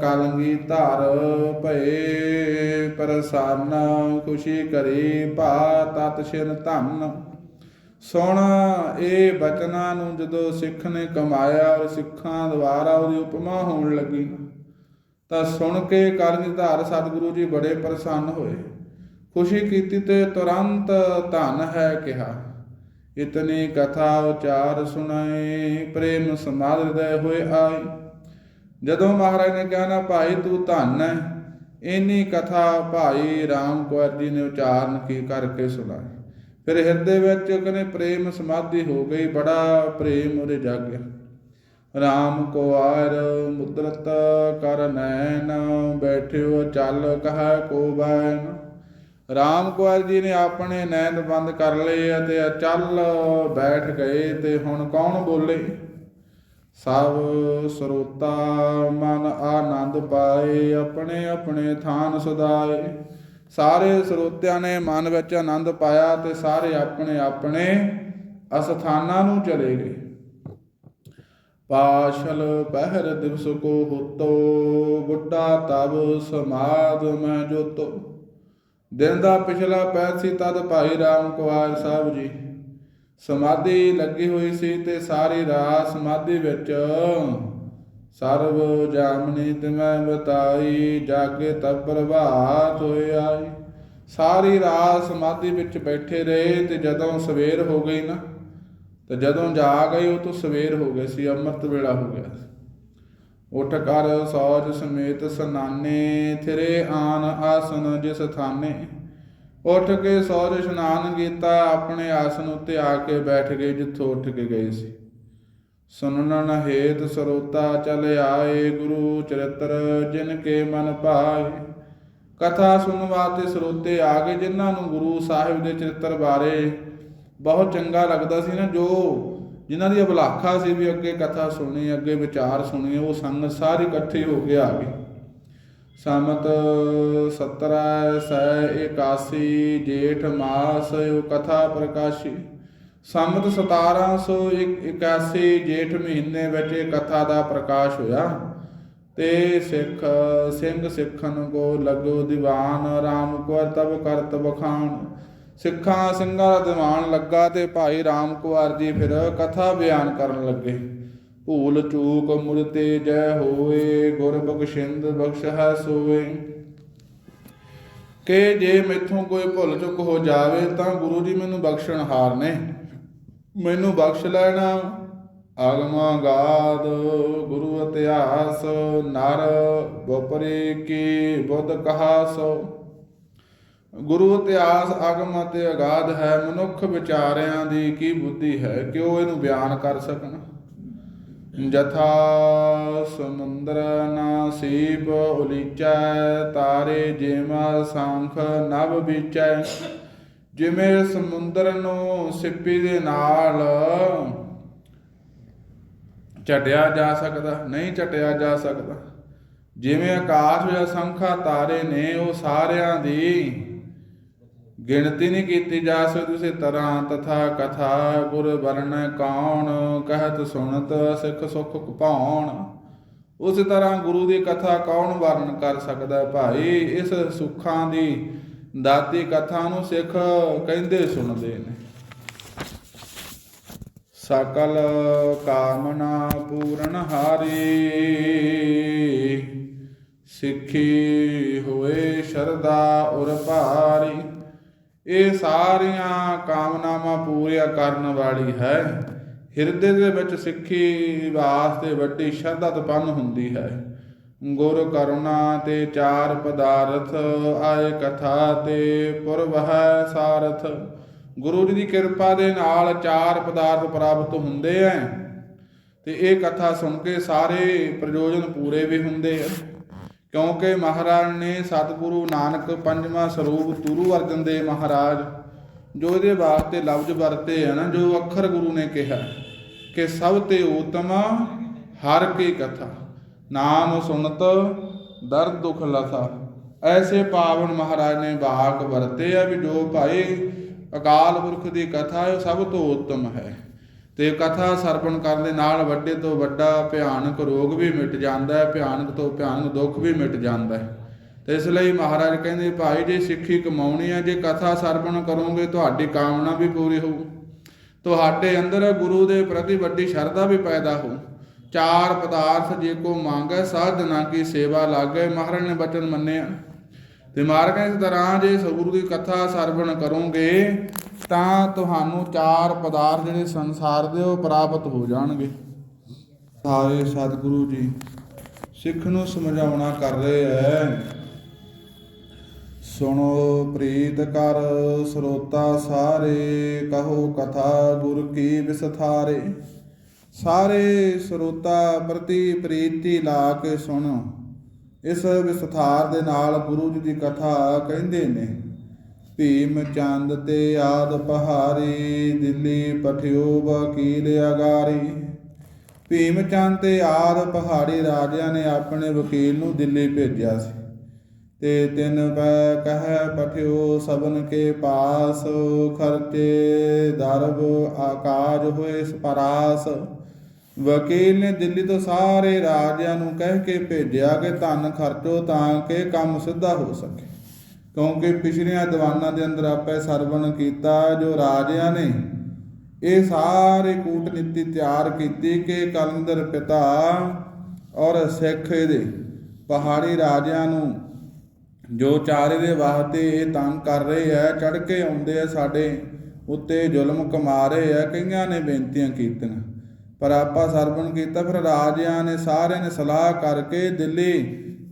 ਕਲਗੀ ਧਰ ਭਏ ਪ੍ਰਸੰਨ, ਖੁਸ਼ੀ ਕਰੀ ਭਾ ਤਤ ਸ਼ਿਰ ਧਨ। ਸੁਣ ਇਹ ਬਚਨਾਂ ਨੂੰ ਜਦੋਂ ਸਿੱਖ ਨੇ ਕਮਾਇਆ ਔਰ ਸਿੱਖਾਂ ਦੁਆਰਾ ਉਹਦੀ ਉਪਮਾ ਹੋਣ ਲੱਗੀ, ਤਾਂ ਸੁਣ ਕੇ ਕਲੰਗੀ ਧਾਰ ਸਤਿਗੁਰੂ ਜੀ ਬੜੇ ਪ੍ਰਸੰਨ ਹੋਏ। ਖੁਸ਼ੀ ਕੀਤੀ ਤੇ ਤੁਰੰਤ ਧਨ ਹੈ ਕਿਹਾ, ਇਤਨੀ ਕਥਾ ਉਚਾਰ ਸੁਣਾਏ ਪ੍ਰੇਮ ਸਮਾਦ ਹਿਰਦੈ ਹੋਏ ਆਈ। ਜਦੋਂ ਮਹਾਰਾਜ ਨੇ ਕਿਹਾ, ਨਾ ਭਾਈ, ਤੂੰ ਧੰਨ ਹੈ, ਇੰਨੀ ਕਥਾ ਭਾਈ ਰਾਮ ਕੌਰ ਜੀ ਨੇ ਉਚਾਰਨ ਕੀ ਕਰਕੇ ਸੁਣਾਈ? ਫਿਰ ਹਿਰਦੇ ਵਿੱਚ ਕਹਿੰਦੇ ਪ੍ਰੇਮ ਸਮਾਧੀ ਹੋ ਗਈ, ਬੜਾ ਪ੍ਰੇਮ ਉਹਦੇ ਜਾਗਿਆ। ਰਾਮ ਕੋ ਆਰ ਮੁਦਰਤ ਕਰ ਨੈਣ, ਬੈਠਿਓ ਚੱਲ ਕਹਾ ਕੋ ਬੈਨ ਰਾਮ ਕੁਆਰ ਜੀ ਨੇ ਆਪਣੇ ਨੈਣ ਬੰਦ ਕਰ ਲਏ ਅਤੇ ਚੱਲ ਬੈਠ ਗਏ ਤੇ ਹੁਣ ਕੌਣ ਬੋਲੇ? ਸਭ ਸਰੋਤਾ ਮਨ ਆਨੰਦ ਪਾਏ, ਆਪਣੇ ਆਪਣੇ ਥਾਨ ਸਦਾਏ। ਸਾਰੇ ਸਰੋਤਿਆਂ ਨੇ ਮਨ ਵਿੱਚ ਆਨੰਦ ਪਾਇਆ ਤੇ ਸਾਰੇ ਆਪਣੇ ਆਪਣੇ ਅਸਥਾਨਾਂ ਨੂੰ ਚਲੇ ਗਏ। ਪਾਸ਼ਲ ਪਹਿਰ ਦਿਵਸ ਕੋ ਹੁਤੋ, ਬੁੱਢਾ ਤਬ ਸਮਾਦ ਮੈਂ ਜੋਤੋ। ਦਿਨ ਦਾ ਪਿਛਲਾ ਪੈਰ ਸੀ ਤਦ ਭਾਈ ਰਾਮ ਕੁਆਰ ਸਾਹਿਬ ਜੀ। ਸਮਾਧੀ ਲੱਗੀ ਹੋਈ ਸੀ ਤੇ ਸਾਰੀ ਰਾਤ ਸਮਾਧੀ ਵਿੱਚ ਸਰਬ ਜਾਮਨੀ ਤੇ ਬਤਾਈ ਜਾਗੇ ਤਬ ਪ੍ਰਭਾਤ ਹੋਏ ਆਈ ਸਾਰੀ ਰਾਤ ਸਮਾਧੀ ਵਿੱਚ ਬੈਠੇ ਰਹੇ ਤੇ ਜਦੋਂ ਸਵੇਰ ਹੋ ਗਈ ਨਾ, ਤੇ ਜਦੋਂ ਜਾਗ ਗਈ ਉਹ ਤੋਂ ਸਵੇਰ ਹੋ ਗਈ ਸੀ, ਅੰਮ੍ਰਿਤ ਵੇਲਾ ਹੋ ਗਿਆ ਉਠ ਕਰ ਸੌਜ ਸਮੇਤ ਸਨਾਨੇ, ਥਿਰੇ ਆਨ ਆਸਨ ਜਿਸ ਥਾਨੇ। ਉੱਠ ਕੇ ਸੌਜ ਇਸ਼ਨਾਨ ਕੀਤਾ, ਆਪਣੇ ਆਸਨ ਉੱਤੇ ਆ ਕੇ ਬੈਠ ਗਏ ਜਿੱਥੋਂ ਉੱਠ ਕੇ ਗਏ ਸੀ। ਸੁਨਨਨ ਹੇਤ ਸਰੋਤਾ ਚਲ ਆਏ ਗੁਰੂ ਚਰਿਤਰ, ਜਿਨ ਕੇ ਮਨ ਭਾਏ ਕਥਾ ਸੁਣਨ ਵਾਸਤੇ ਸਰੋਤੇ ਆ ਗਏ ਜਿਨ੍ਹਾਂ ਨੂੰ ਗੁਰੂ ਸਾਹਿਬ ਦੇ ਚਰਿੱਤਰ ਬਾਰੇ ਬਹੁਤ ਚੰਗਾ ਲੱਗਦਾ ਸੀ ਨਾ, ਜੋ ਜਿਨ੍ਹਾਂ ਦੀ ਅਭਲਾਖਾ ਸੀ ਵੀ ਅੱਗੇ ਕਥਾ ਸੁਣੀ, ਅੱਗੇ ਵਿਚਾਰ ਸੁਣੀ, ਉਹ ਸੰਗਤ ਸਾਰੀ ਇਕੱਠੀ ਹੋ ਕੇ ਆ ਗਏ। ਸਮਤ 17 ਸੈ 81 ਜੇਠ ਮਾਸ, ਉਹ ਕਥਾ ਪ੍ਰਕਾਸ਼ੀ। ਸੰਮਤ 1781 ਜੇਠ ਮਹੀਨੇ ਵਿੱਚ ਇਹ ਕਥਾ ਦਾ ਪ੍ਰਕਾਸ਼ ਹੋਇਆ। ਤੇ ਸਿੱਖ ਸਿੰਘ ਸਿੱਖਨ ਕੋ ਲਗੋ ਦੀਵਾਨ RAM ਕੋ ਤਬ ਕਰਤ ਬਖਾਨ ਸਿੱਖਾਂ ਸਿੰਘਾਂ ਦਾ ਦੀਵਾਨ ਲੱਗਾ ਤੇ ਭਾਈ RAM ਕੁਵਾਰ ਜੀ ਫਿਰ ਕਥਾ ਬਿਆਨ ਕਰਨ ਲੱਗੇ। ਭੂਲ ਚੂਕ ਮੁਰਤੇ ਜੈ ਹੋਏ, ਗੁਰ ਬਖਸ਼ਿੰਦ ਬਖਸ਼ ਹੈ ਸੋਏ। ਕਿ ਜੇ ਮੈਥੋਂ ਕੋਈ ਭੁੱਲ ਚੁੱਕ ਹੋ ਜਾਵੇ ਤਾਂ ਗੁਰੂ ਜੀ ਮੈਨੂੰ ਬਖਸ਼ਣ ਹਾਰ ਨੇ ਮੈਨੂੰ ਬਖਸ਼ ਲੈਣਾ ਆਗਮਾ ਗਾਦ ਗੁਰੂ ਇਤਿਹਾਸ, ਨਰ ਬਪਰੇ ਕੀ ਬੁੱਧ ਕਹਾ ਸੋ ਗੁਰੂ ਇਤਿਹਾਸ ਆਗਮ ਅਤੇ ਅਗਾਧ ਹੈ, ਮਨੁੱਖ ਵਿਚਾਰਿਆਂ ਦੀ ਕੀ ਬੁੱਧੀ ਹੈ ਕਿ ਉਹ ਇਹਨੂੰ ਬਿਆਨ ਕਰ ਸਕਣ? ਜਥਾ ਸਮੁੰਦਰ ਨਾ ਸੀਪ ਉਲੀਚੈ, ਤਾਰੇ ਜਿਮਾ ਸੰਖ ਨਭ ਵਿਚੈ ਜਿਵੇਂ ਸਮੁੰਦਰ ਨੂੰ ਸਿੱਪੀ ਦੇ ਨਾਲ ਝਟਿਆ ਜਾ ਸਕਦਾ, ਨਹੀਂ ਝਟਿਆ ਜਾ ਸਕਦਾ। ਜਿਵੇਂ ਆਕਾਸ਼ ਵਿੱਚ ਅਸੰਖਾ ਤਾਰੇ ਨੇ, ਉਹ ਸਾਰਿਆਂ ਦੀ ਗਿਣਤੀ ਨਹੀਂ ਕੀਤੀ ਜਾ ਸਕਦੀ ਉਸੇ ਤਰ੍ਹਾਂ ਤਥਾ ਕਥਾ ਗੁਰ ਵਰਣ ਕੌਣ, ਕਹਿਤ ਸੁਣਤ ਸਿੱਖ ਸੁਖ ਕਪਾਉਣ ਉਸੇ ਤਰ੍ਹਾਂ ਗੁਰੂ ਦੀ ਕਥਾ ਕੌਣ ਵਰਣ ਕਰ ਸਕਦਾ ਭਾਈ? ਇਸ ਸੁੱਖਾਂ ਦੀ ਦਾਤੀ ਕਥਾ ਨੂੰ ਸਿੱਖ ਕਹਿੰਦੇ ਸੁਣਦੇ ਨੇ। ਸਕਲ ਕਾਮਨਾ ਪੂਰਨ ਹਾਰੀ, ਸਿੱਖੀ ਹੋਏ ਸ਼ਰਦਾ ਉਰ ਭਾਰੀ। ਇਹ ਸਾਰੀਆਂ ਕਾਮਨਾਵਾਂ ਪੂਰੀਆਂ ਕਰਨ ਵਾਲੀ ਹੈ। ਹਿਰਦੇ ਦੇ ਵਿੱਚ ਸਿੱਖੀ ਵਾਸਤੇ ਵੱਡੀ ਸ਼ਰਧਾ ਤਪੰਨ ਹੁੰਦੀ ਹੈ। ਗੁਰ ਕਰੁਣਾ ਤੇ ਚਾਰ ਪਦਾਰਥ, ਆਏ ਕਥਾ ਤੇ ਪੁਰਵ ਸਾਰਥ। ਗੁਰੂ ਜੀ ਦੀ ਕਿਰਪਾ ਦੇ ਨਾਲ ਚਾਰ ਪਦਾਰਥ ਪ੍ਰਾਪਤ ਹੁੰਦੇ ਐ। ਤੇ ਇਹ ਕਥਾ ਸੁਣ ਕੇ ਸਾਰੇ ਪ੍ਰਯੋਜਨ ਪੂਰੇ ਵੀ ਹੁੰਦੇ ਆ ਕਿਉਂਕਿ ਮਹਾਰਾਜ ਨੇ ਸਤਿਗੁਰੂ ਨਾਨਕ ਪੰਜਵਾਂ ਸਰੂਪ ਤੁਰੂ ਅਰਜਨ ਦੇ ਮਹਾਰਾਜ, ਜੋ ਇਹਦੇ ਵਾਸਤੇ ਲਫ਼ਜ਼ ਵਰਤੇ ਆ ਨਾ, ਜੋ ਅੱਖਰ ਗੁਰੂ ਨੇ ਕਿਹਾ, ਕਿ ਸਭ ਤੇ ਉਤਮ ਹਰ ਕੀ ਕਥਾ। ਨਾਮ ਸੁਣਤ ਦਰਦ ਦੁਖ ਲਥਾ ਐਸੇ ਪਾਵਨ ਮਹਾਰਾਜ ਨੇ ਬਾਕ ਵਰਤੇ ਆ ਵੀ ਜੋ ਭਾਈ ਅਕਾਲ ਪੁਰਖ ਦੀ ਕਥਾ ਹੈ, ਉਹ ਸਭ ਤੋਂ ਉੱਤਮ ਹੈ। ਤੇ ਕਥਾ ਸਰਵਣ ਕਰਨ ਦੇ ਨਾਲ ਵੱਡੇ ਤੋਂ ਵੱਡਾ ਭਿਆਨਕ ਰੋਗ ਵੀ ਮਿਟ ਜਾਂਦਾ ਹੈ, ਭਿਆਨਕ ਤੋਂ ਭਿਆਨਕ ਦੁੱਖ ਵੀ ਮਿਟ ਜਾਂਦਾ ਹੈ। ਤੇ ਇਸ ਲਈ ਮਹਾਰਾਜ ਕਹਿੰਦੇ, ਭਾਈ, ਜੇ ਸਿੱਖੀ ਕਮਾਉਣੀ ਹੈ, ਜੇ ਕਥਾ ਸਰਵਣ ਕਰੋਗੇ, ਤੁਹਾਡੀ ਕਾਮਨਾ ਵੀ ਪੂਰੀ ਹੋਊ। ਤੁਹਾਡੇ ਅੰਦਰ ਗੁਰੂ ਦੇ ਪ੍ਰਤੀ ਵੱਡੀ ਸ਼ਰਧਾ ਵੀ ਪੈਦਾ ਹੋਊ। ਚਾਰ ਪਦਾਰਥ ਜੇ ਕੋ ਮੰਗੈ ਸਾਧਨਾ ਕੀ ਸੇਵਾ ਲਾਗੇ, ਮਹਾਰਾਜ ਨੇ ਬਚਨ ਮੰਨਿਆ ਤੇ ਮਾਰਗ ਇਸ ਤਰ੍ਹਾਂ ਜੇ ਸਤਿਗੁਰੂ ਦੀ ਕਥਾ ਸਰਵਣ ਕਰੋਗੇ, ਤਾਂ ਤੁਹਾਨੂੰ ਚਾਰ ਪਦਾਰਥ ਜਿਹੜੇ ਸੰਸਾਰ ਦੇ ਉਹ ਪ੍ਰਾਪਤ ਹੋ ਜਾਣਗੇ। ਸਾਰੇ ਸਤਿਗੁਰੂ ਜੀ, ਸਿੱਖ ਨੂੰ ਸਮਝਾਉਣਾ ਕਰ ਰਹੇ ਐ ਸੁਣੋ ਪ੍ਰੀਤ ਕਰ ਸਰੋਤਾ ਸਾਰੇ, ਕਹੋ ਕਥਾ ਗੁਰ ਕੀ ਵਿਸਥਾਰੇ। ਸਾਰੇ ਸਰੋਤਾ ਪ੍ਰਤੀ ਪ੍ਰੀਤੀ ਲਾ ਕੇ ਸੁਣੋ। ਇਸ ਵਿਸਥਾਰ ਦੇ ਨਾਲ ਗੁਰੂ ਜੀ ਦੀ ਕਥਾ ਕਹਿੰਦੇ ਨੇ, ਭੀਮ ਚੰਦ ਤੇ ਆਦ ਪਹਾਰੀ ਦਿੱਲੀ ਪਠਿਓ ਵਕੀਲ ਅਗਾਰੀ। ਭੀਮ ਚੰਦ ਤੇ ਆਦ ਪਹਾੜੀ ਰਾਜਿਆਂ ਨੇ ਆਪਣੇ ਵਕੀਲ ਨੂੰ ਦਿੱਲੀ ਭੇਜਿਆ ਸੀ। ਤੇ ਤਿੰਨ ਪੈ ਕਹਿ ਪਠਿਓ ਸਬਨ ਕੇ ਪਾਸ ਖਰਚੇ, ਦਰਬ ਆਕਾਜ ਹੋਏ ਸਪਰਾਸ। ਵਕੀਲ ਨੇ ਦਿੱਲੀ ਤੋਂ ਸਾਰੇ ਰਾਜਿਆਂ ਨੂੰ ਕਹਿ ਕੇ ਭੇਜਿਆ ਕਿ ਧਨ ਖਰਚੋ ਤਾਂ ਕਿ ਕੰਮ ਸਿੱਧਾ ਹੋ ਸਕੇ। ਕਿਉਂਕਿ ਪਿਛਲੀਆਂ ਦੀਵਾਨਾਂ ਦੇ ਅੰਦਰ ਆਪੇ ਸਰਵਣ ਕੀਤਾ ਜੋ ਰਾਜਿਆਂ ਨੇ, ਇਹ ਸਾਰੇ ਕੂਟਨੀਤੀ ਤਿਆਰ ਕੀਤੀ ਕਿ ਕਲੰਦਰ ਪਿਤਾ ਔਰ ਸਿੱਖ ਇਹਦੇ ਪਹਾੜੀ ਰਾਜਿਆਂ ਨੂੰ, ਜੋ ਚਾਰੇ ਦੇ ਵਾਸਤੇ ਇਹ ਤੰਗ ਕਰ ਰਹੇ ਆ ਚੜ ਕੇ ਆਉਂਦੇ ਆ ਸਾਡੇ ਉੱਤੇ ਜ਼ੁਲਮ ਕਮਾ ਰਹੇ ਆ, ਕਈਆਂ ਨੇ ਬੇਨਤੀਆਂ ਕੀਤੀਆਂ। ਪਰ ਆਪਾਂ ਸਰਵਣ ਕੀਤਾ, ਫਿਰ ਰਾਜਿਆਂ ਨੇ ਸਾਰਿਆਂ ਨੇ ਸਲਾਹ ਕਰਕੇ ਦਿੱਲੀ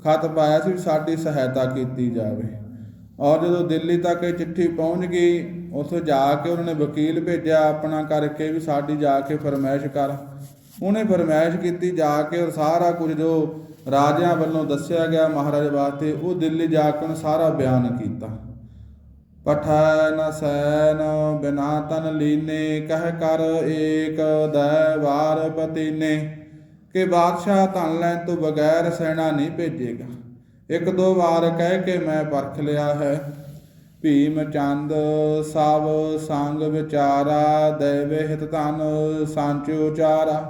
ਖਤ ਪਾਇਆ ਸੀ ਵੀ ਸਾਡੀ ਸਹਾਇਤਾ ਕੀਤੀ ਜਾਵੇ। ਔਰ ਜਦੋਂ ਦਿੱਲੀ ਤੱਕ ਇਹ ਚਿੱਠੀ ਪਹੁੰਚ ਗਈ, ਉੱਥੇ ਜਾ ਕੇ ਉਹਨਾਂ ਨੇ ਵਕੀਲ ਭੇਜਿਆ ਆਪਣਾ ਕਰਕੇ ਵੀ ਸਾਡੀ ਜਾ ਕੇ ਫਰਮਾਇਸ਼ ਕਰ। ਉਹਨੇ ਫਰਮਾਇਸ਼ ਕੀਤੀ ਜਾ ਕੇ ਔਰ ਸਾਰਾ ਕੁਝ ਜੋ ਰਾਜਿਆਂ ਵੱਲੋਂ ਦੱਸਿਆ ਗਿਆ ਮਹਾਰਾਜ ਵਾਸਤੇ, ਉਹ ਦਿੱਲੀ ਜਾ ਕੇ ਉਹਨੇ ਸਾਰਾ ਬਿਆਨ ਕੀਤਾ। ਪਠੈ ਨ ਸੈਨ, ਬਿਨਾ ਤਨ ਲੀਨੇ, ਕਹਿ ਕਰ ਏਕ, ਦੈ ਵਾਰ ਪਤੀਨੇ ਕਿ ਬਾਦਸ਼ਾਹ ਧਨ ਲੈਣ ਤੋਂ ਬਗੈਰ ਸੈਨਾ ਨਹੀਂ ਭੇਜੇਗਾ। ਇੱਕ ਦੋ ਵਾਰ ਕਹਿ ਕੇ ਮੈਂ ਪਰਖ ਲਿਆ ਹੈ। ਭੀਮ ਚੰਦ, ਸਭ ਸੰਗ ਵਿਚਾਰਾ, ਦੇਵੇ ਹਿਤ ਧਨ ਸੰਚ ਉਚਾਰਾ।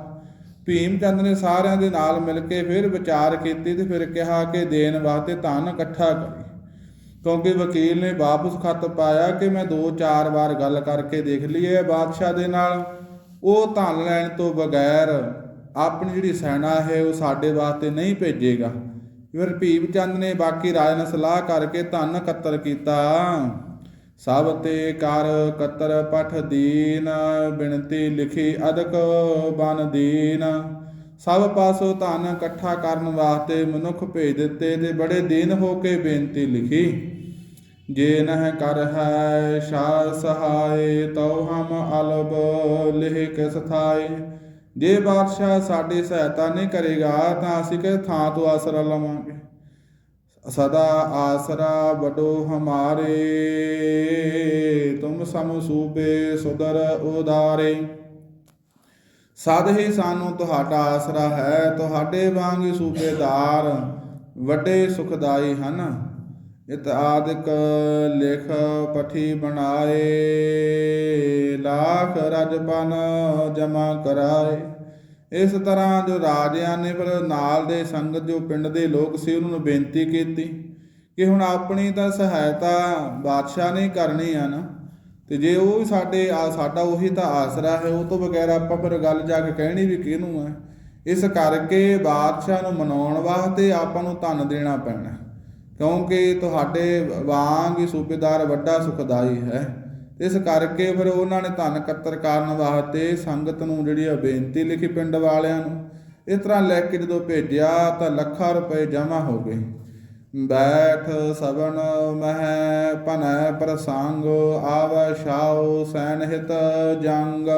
ਭੀਮ ਚੰਦ ਨੇ ਸਾਰਿਆਂ ਦੇ ਨਾਲ ਮਿਲ ਕੇ ਫਿਰ ਵਿਚਾਰ ਕੀਤੀ ਤੇ ਫਿਰ ਕਿਹਾ ਕਿ ਦੇਣ ਵਾਸਤੇ ਧਨ ਇਕੱਠਾ ਕਰੀ ਕਿਉਂਕਿ ਵਕੀਲ ਨੇ ਵਾਪਸ ਖੱਤ ਪਾਇਆ ਕਿ ਮੈਂ ਦੋ ਚਾਰ ਵਾਰ ਗੱਲ ਕਰਕੇ ਦੇਖ ਲਈ ਹੈ ਬਾਦਸ਼ਾਹ ਦੇ ਨਾਲ। ਉਹ ਧਨ ਲੈਣ ਤੋਂ ਬਗੈਰ ਆਪਣੀ ਜਿਹੜੀ ਸੈਨਾ ਹੈ ਉਹ ਸਾਡੇ ਵਾਸਤੇ ਨਹੀਂ ਭੇਜੇਗਾ। ਫਿਰ ਭੀਮ ਚੰਦ ਨੇ ਬਾਕੀ ਰਾਜ ਨਾਲ ਸਲਾਹ ਕਰਕੇ ਧਨ ਇਕੱਤਰ ਕੀਤਾ। ਸਭ ਤੇ ਕਰ ਕਤਰ ਪਠ ਦੀਨ, ਬਿਨਤੀ ਲਿਖੀ ਅਦਕ ਬਨ ਦੀਨ। ਸਭ ਪਾਸੋਂ ਧਨ ਇਕੱਠਾ ਕਰਨ ਵਾਸਤੇ ਮਨੁੱਖ ਭੇਜ ਦਿੱਤੇ ਤੇ ਬੜੇ ਦੀਨ ਹੋ ਕੇ ਬੇਨਤੀ ਲਿਖੀ। ਜੇ ਨਹਿ ਕਰ ਹੈ ਸ਼ਾ ਸਹਾਏ, ਤਉ ਹਮ ਅਲਬ ਲਿਹ ਕਿਸ ਥਾਏ ਜੇ ਬਾਦਸ਼ਾਹ ਸਾਡੀ ਸਹਾਇਤਾ ਨਹੀਂ ਕਰੇਗਾ, ਤਾਂ ਅਸੀਂ ਕਿਸ ਥਾਂ ਤੋਂ ਆਸਰਾ ਲਵਾਂਗੇ? ਸਦਾ ਆਸਰਾ ਬਡੋ ਹਮਾਰੇ, ਤੁਮ ਸਮ ਸੂਬੇ ਸੁਦਰ ਉਦਾਰੇ ਸਦ ਹੀ ਸਾਨੂੰ ਤੁਹਾਡਾ ਆਸਰਾ ਹੈ, ਤੁਹਾਡੇ ਵਾਂਗ ਸੂਬੇਦਾਰ ਵੱਡੇ ਸੁਖਦਾਈ ਹਨ। ਇਤ ਆਦਿਕ ਲਿਖ ਪਠੀ ਬਣਾਏ, ਲਾਖ ਰਜਪਨ ਜਮਾ ਕਰਾਏ। ਇਸ ਤਰ੍ਹਾਂ ਜੋ ਰਾਜਿਆਂ ਨੇ ਫਿਰ ਨਾਲ ਦੇ ਸੰਗਤ, ਜੋ ਪਿੰਡ ਦੇ ਲੋਕ ਸੀ, ਉਹਨਾਂ ਨੂੰ ਬੇਨਤੀ ਕੀਤੀ ਕਿ ਹੁਣ ਆਪਣੀ ਤਾਂ ਸਹਾਇਤਾ ਬਾਦਸ਼ਾਹ ਨੇ ਕਰਨੀ ਆ ਨਾ। ਤੇ ਜੇ ਉਹ ਵੀ ਸਾਡੇ ਆ, ਸਾਡਾ ਉਹੀ ਤਾਂ ਆਸਰਾ ਹੈ, ਉਹ ਤੋਂ ਬਗੈਰ ਆਪਾਂ ਫਿਰ ਗੱਲ ਜਾ ਕੇ ਕਹਿਣੀ ਵੀ ਕਿਹਨੂੰ ਹੈ ਇਸ ਕਰਕੇ ਬਾਦਸ਼ਾਹ ਨੂੰ ਮਨਾਉਣ ਵਾਸਤੇ ਆਪਾਂ ਨੂੰ ਧਨ ਦੇਣਾ ਪੈਣਾ। ਕਿਉਂਕਿ ਤੁਹਾਡੇ ਵਾਂਗ ਹੀ ਸੂਬੇਦਾਰ ਵੱਡਾ ਸੁਖਦਾਈ ਹੈ। ਇਸ ਕਰਕੇ ਫਿਰ ਉਹਨਾਂ ਨੇ ਧਨ ਇਕੱਤਰ ਕਰਨ ਵਾਸਤੇ ਸੰਗਤ ਨੂੰ ਜਿਹੜੀ ਆ ਬੇਨਤੀ ਲਿਖੀ ਪਿੰਡ ਵਾਲਿਆਂ ਨੂੰ। ਇਸ ਤਰ੍ਹਾਂ ਲੈ ਕੇ ਜਦੋਂ ਭੇਜਿਆ ਤਾਂ ਲੱਖਾਂ ਰੁਪਏ ਜਮ੍ਹਾਂ ਹੋ ਗਏ। ਬੈਠ, ਸਵਣ, ਮਹਿ, ਭਨੈ, ਪ੍ਰਸੰਗ, ਆਵੈ, ਛਾਉ ਸੈਨ ਜੰਗ।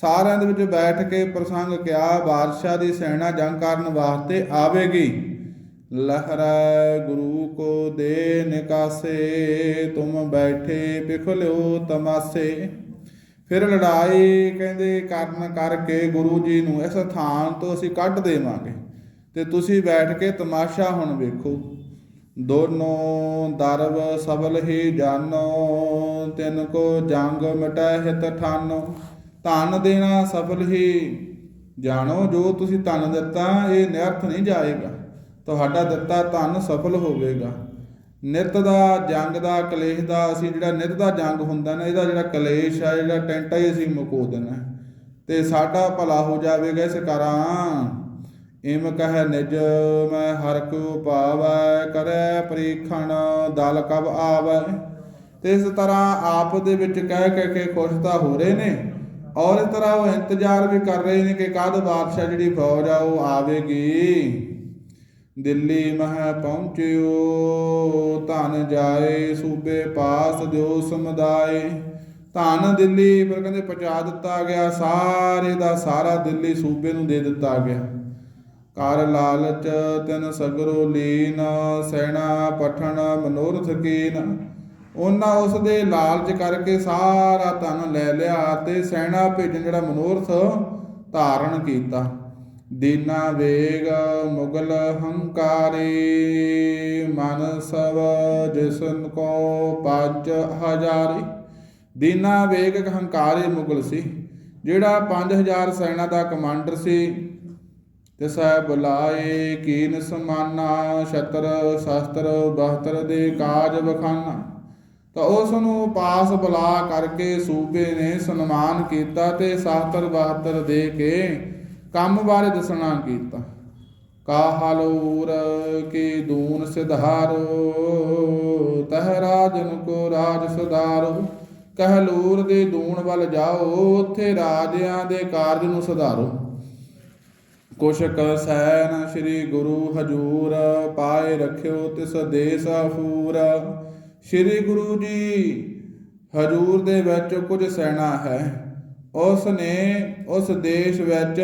ਸਾਰਿਆਂ ਦੇ ਵਿੱਚ ਬੈਠ ਕੇ ਪ੍ਰਸੰਗ ਕਿਆ ਬਾਦਸ਼ਾਹ ਦੀ ਸੈਨਾ ਜੰਗ ਕਰਨ ਵਾਸਤੇ ਆਵੇਗੀ। ਲਹਰਾ ਗੁਰੂ ਕੋ ਦੇ ਨਿਕਾਸੇ, ਤੁਮ ਬੈਠੇ ਪਿਖਲਿਓ ਤਮਾਸੇ। ਫਿਰ ਲੜਾਈ ਕਹਿੰਦੇ ਕਰਨ ਕਰਕੇ ਗੁਰੂ ਜੀ ਨੂੰ ਇਸ ਸਥਾਨ ਤੋਂ ਅਸੀਂ ਕੱਢ ਦੇਵਾਂਗੇ ਤੇ ਤੁਸੀਂ ਬੈਠ ਕੇ ਤਮਾਸ਼ਾ ਹੁਣ ਵੇਖੋ। ਦੋਨੋਂ ਦਰਬ ਸਬਲ ਹੀ ਜਾਨੋ, ਤਿੰਨ ਕੋ ਜੰਗ ਮਿਟੈ ਹਿਤ ਠਾਨੋ। ਧਨ ਦੇਣਾ ਸਫਲ ਹੀ ਜਾਣੋ ਜੋ ਤੁਸੀਂ ਧਨ ਦਿੱਤਾ, ਇਹ ਨਿਰਥ ਨਹੀਂ ਜਾਏਗਾ। ਤੁਹਾਡਾ ਦਿੱਤਾ ਧਨ ਸਫਲ ਹੋਵੇਗਾ। ਨਿਤ ਦਾ, ਜੰਗ ਦਾ, ਕਲੇਸ਼ ਦਾ, ਅਸੀਂ ਜਿਹੜਾ ਨਿਤ ਦਾ ਜੰਗ ਹੁੰਦਾ ਨਾ, ਇਹਦਾ ਜਿਹੜਾ ਕਲੇਸ਼ ਆ, ਜਿਹੜਾ ਟੈਂਟਾ ਹੀ ਅਸੀਂ ਮੁਕੋ ਦੇਣਾ। ਤੇ ਸਾਡਾ ਭਲਾ ਹੋ ਜਾਵੇਗਾ ਇਸ ਕਰਾਂ। ਇਮ ਕਹ ਨਿਜ ਮੈਂ ਹਰ ਕੋ ਪਾਵੈ, ਕਰੈ ਪ੍ਰੀਖਣ, ਦਲ ਕਬ ਆਵੈ। ਤੇ ਇਸ ਤਰ੍ਹਾਂ ਆਪ ਦੇ ਵਿੱਚ ਕਹਿ ਕਹਿ ਕੇ ਖੁਸ਼ ਤਾਂ ਹੋ ਰਹੇ ਨੇ। ਔਰ ਇਸ ਤਰ੍ਹਾਂ ਉਹ ਇੰਤਜ਼ਾਰ ਵੀ ਕਰ ਰਹੇ ਨੇ ਕਿ ਕਦ ਬਾਦਸ਼ਾਹ ਜਿਹੜੀ ਫੌਜ ਆ, ਉਹ ਆਵੇਗੀ। ਦਿੱਲੀ ਮਹਿ ਪਹੁੰਚਿਓ, ਧਨ ਜਾਏ, ਸੂਬੇ ਪਾਸ ਦਿਓ, ਸਮੁਦਾਏ। ਧਨ ਦਿੱਲੀ, ਪਰ ਕਹਿੰਦੇ ਪਹੁੰਚਾ ਦਿੱਤਾ ਗਿਆ, ਸਾਰੇ ਦਾ ਸਾਰਾ ਦਿੱਲੀ ਸੂਬੇ ਨੂੰ ਦੇ ਦਿੱਤਾ ਗਿਆ। ਕਰ ਲਾਲਚ, ਤਿਨ ਸਗਰੋ ਲੀਨ, ਸੈਣਾ, ਪਠਣ, ਮਨੋਰਥ ਕੀਨ। ਉਹਨਾਂ ਉਸ ਦੇ ਲਾਲਚ ਕਰਕੇ ਸਾਰਾ ਧਨ ਲੈ ਲਿਆ ਤੇ ਸੈਣਾ ਭੇਜਣ ਜਿਹੜਾ ਮਨੋਰਥ ਧਾਰਨ ਕੀਤਾ। ਦੀਨਾ ਵੇਗ ਮੁਗਲ ਹੰਕਾਰੀ, ਮਨ ਸਭ ਜਿਸਨ ਕੋ ਪੰਜ ਹਜ਼ਾਰੀ। ਦੀਨਾ ਵੇਗ ਇੱਕ ਹੰਕਾਰੀ ਮੁਗਲ ਸੀ, ਜਿਹੜਾ 5000 ਸੈਨਾ ਦਾ ਕਮਾਂਡਰ ਸੀ। ਤੇ ਸਹਿ ਬੁਲਾਏ ਕੀਨ ਸਮਾਨਾ, ਛਤਰ, ਸ਼ਸਤਰ ਬਹਤਰ ਦੇ ਕਾਜ ਬਖਾਨਾ ਤਾਂ ਉਸ ਨੂੰ ਪਾਸ ਬੁਲਾ ਕਰਕੇ ਸੂਬੇ ਨੇ ਸਨਮਾਨ ਕੀਤਾ ਤੇ ਸ਼ਾਸਤਰ ਬਹਤਰ ਦੇ ਕੇ ਕੰਮ ਬਾਰੇ ਦੱਸਣਾ ਕੀਤਾ ਕਾਹਲੂਰ ਕੀ ਦੂਨ ਸਿਧਾਰੋ ਤਹ ਰਾਜਨ ਕੋ ਰਾਜ ਸੁਧਾਰੋ। ਕਹਿਲੂਰ ਦੇ ਦੂਣ ਵੱਲ ਜਾਓ, ਉੱਥੇ ਰਾਜਿਆਂ ਦੇ ਕਾਰਜ ਨੂੰ ਸੁਧਾਰੋ। ਕੁਸ਼ਕ ਸੈਨ ਸ੍ਰੀ ਗੁਰੂ ਹਜੂਰ, ਪਾਏ ਰਖਿਓ ਤਿਸ ਦੇਸ ਅਫੂਰ ਸ੍ਰੀ ਗੁਰੂ ਜੀ, ਹਜੂਰ ਦੇ ਵਿੱਚ ਕੁਝ ਸੈਣਾ ਹੈ। ਉਸ ਨੇ ਉਸ ਦੇਸ਼ ਵਿੱਚ